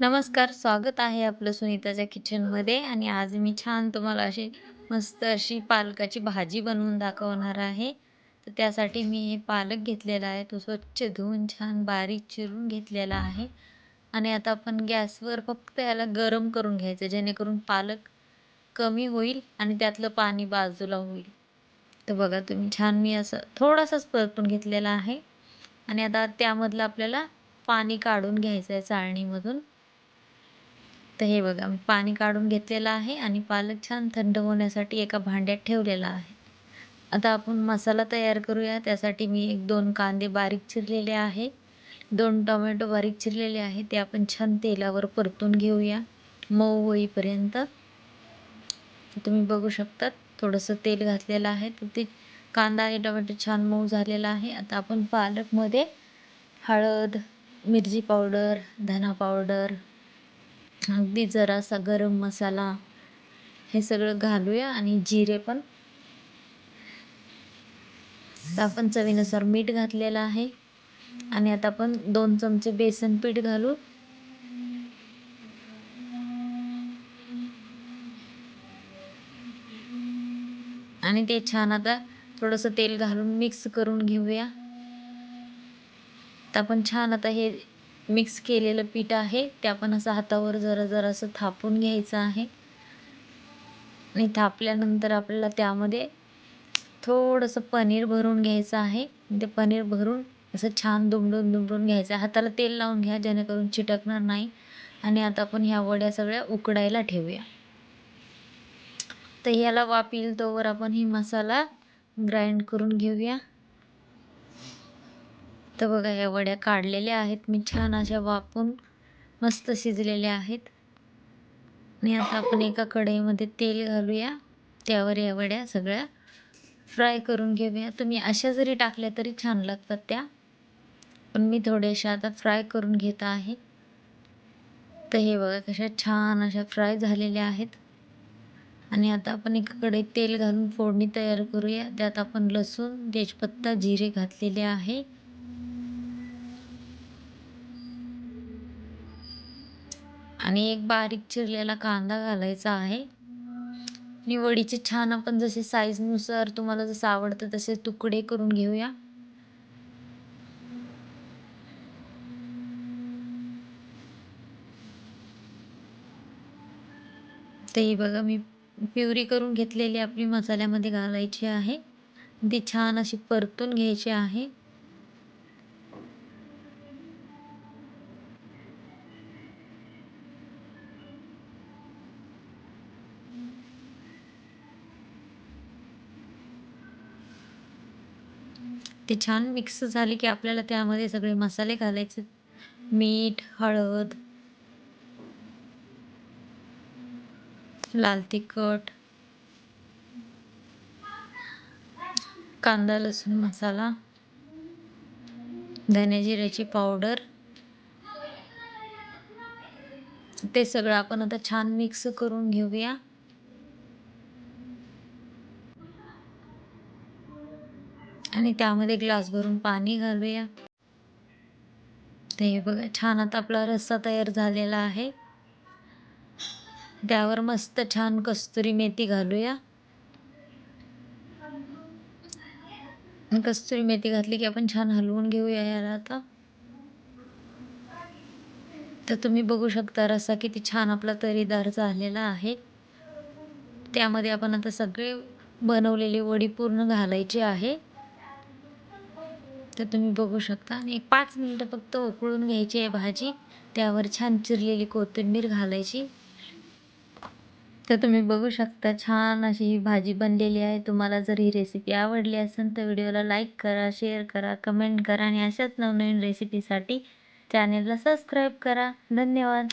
नमस्कार स्वागत आहे आपलं सुनीताच्या किचनमध्ये आणि आज मी छान तुम्हाला अशी मस्त अशी पालकाची भाजी बनवून दाखवणार आहे. तर त्यासाठी मी हे पालक घेतलेला आहे तो स्वच्छ धुवून छान बारीक चिरून घेतलेला आहे. आणि आता आपण गॅसवर फक्त याला गरम करून घ्यायचं जेणेकरून पालक कमी होईल आणि त्यातलं पाणी बाजूला होईल. तर बघा तुम्ही छान मी असं थोडासाच परतून घेतलेला आहे. आणि आता त्यामधलं आपल्याला पाणी काढून घ्यायचं आहे चाळणीमधून. तर हे बघा मी पाणी काढून घेतलेलं आहे आणि पालक छान थंड होण्यासाठी एका भांड्यात ठेवलेला आहे. आता आपण मसाला तयार करूया. त्यासाठी मी एक दोन कांदे बारीक चिरलेले आहे. दोन टोमॅटो बारीक चिरलेले आहे. ते आपण छान तेलावर परतून घेऊया. मऊ होईपर्यंत. तुम्ही बघू शकता थोडंसं तेल घातलेलं आहे. तर ते कांदा आणि टोमॅटो छान मऊ झालेला आहे. आता आपण पालकमध्ये हळद मिरची पावडर धना पावडर अगदी जरासा गरम मसाला हे सगळं घालूया आणि जिरे पण. आपण चवीनुसार मीठ घातलेलं आहे. आणि आता आपण दोन चमचे बेसन पीठ घालू. आणि ते छान आता थोडंसं तेल घालून मिक्स करून घेऊया. आपण छान आता हे मिक्स केलेलं पीठ आहे. ते आपण असं हातावर जरा जरा असं थापून घ्यायचं आहे. आणि थापल्यानंतर आपल्याला त्यामध्ये थोडंसं पनीर भरून घ्यायचं आहे. ते पनीर भरून असं छान दुमडून दुमडून घ्यायचं आहे. हाताला तेल लावून घ्या जेणेकरून चिटकणार नाही. आणि आता आपण ह्या वड्या सगळ्या उकडायला ठेवूया. तर ह्याला वाप येईल तोवर आपण ही मसाला ग्राइंड करून घेऊया. तर बघा या वड्या काढलेल्या आहेत. मी छान अशा वापून मस्त शिजलेल्या आहेत. आणि आता आपण एका कढईमध्ये तेल घालूया. त्यावर या वड्या सगळ्या फ्राय करून घेऊया. तुम्ही अशा जरी टाकल्या तरी छान लागतात त्या. पण मी थोड्याशा आता फ्राय करून घेत आहे. तर हे बघा कशा छान अशा फ्राय झालेल्या आहेत. आणि आता आपण एका कढईत तेल घालून फोडणी तयार करूया. त्यात आपण लसूण तेजपत्ता जिरे घातलेले आहे. आणि एक बारीक चिरलेला कांदा घालायचा आहे. आणि वडीचे छान आपण जसे साईजनुसार तुम्हाला जसं आवडतं तसे तुकडे करून घेऊया. ते बघा मी प्युरी करून घेतलेली आपली मसाल्यामध्ये घालायची आहे. ती छान अशी परतून घ्यायची आहे. ते छान मिक्स झाले की आपल्याला त्यामध्ये सगळे मसाले घालायचे. मीठ हळद लाल तिखट कांदा लसूण मसाला धने जिऱ्याची पावडर ते सगळं आपण आता छान मिक्स करून घेऊया. आणि त्यामध्ये ग्लास भरून पाणी घालूया. ते बघा छान आता आपला रस्सा तयार झालेला आहे. त्यावर मस्त छान कस्तुरी मेथी घालूया. कस्तुरी मेथी घातली की आपण छान हलवून घेऊया याला आता. तर तुम्ही बघू शकता रस्सा किती छान आपला तरीदार झालेला आहे. त्यामध्ये आपण आता सगळे बनवलेली वडी पूर्ण घालायची आहे. तर तुम्ही बघू शकता. आणि एक पाच मिनटं फक्त उकळून घ्यायची आहे भाजी. त्यावर छान चिरलेली कोथिंबीर घालायची. तर तुम्ही बघू शकता छान अशी ही भाजी बनलेली आहे. तुम्हाला जर ही रेसिपी आवडली असेल तर व्हिडिओला लाईक करा शेअर करा कमेंट करा आणि अशाच नवनवीन रेसिपीसाठी चॅनेलला सबस्क्राईब करा. धन्यवाद.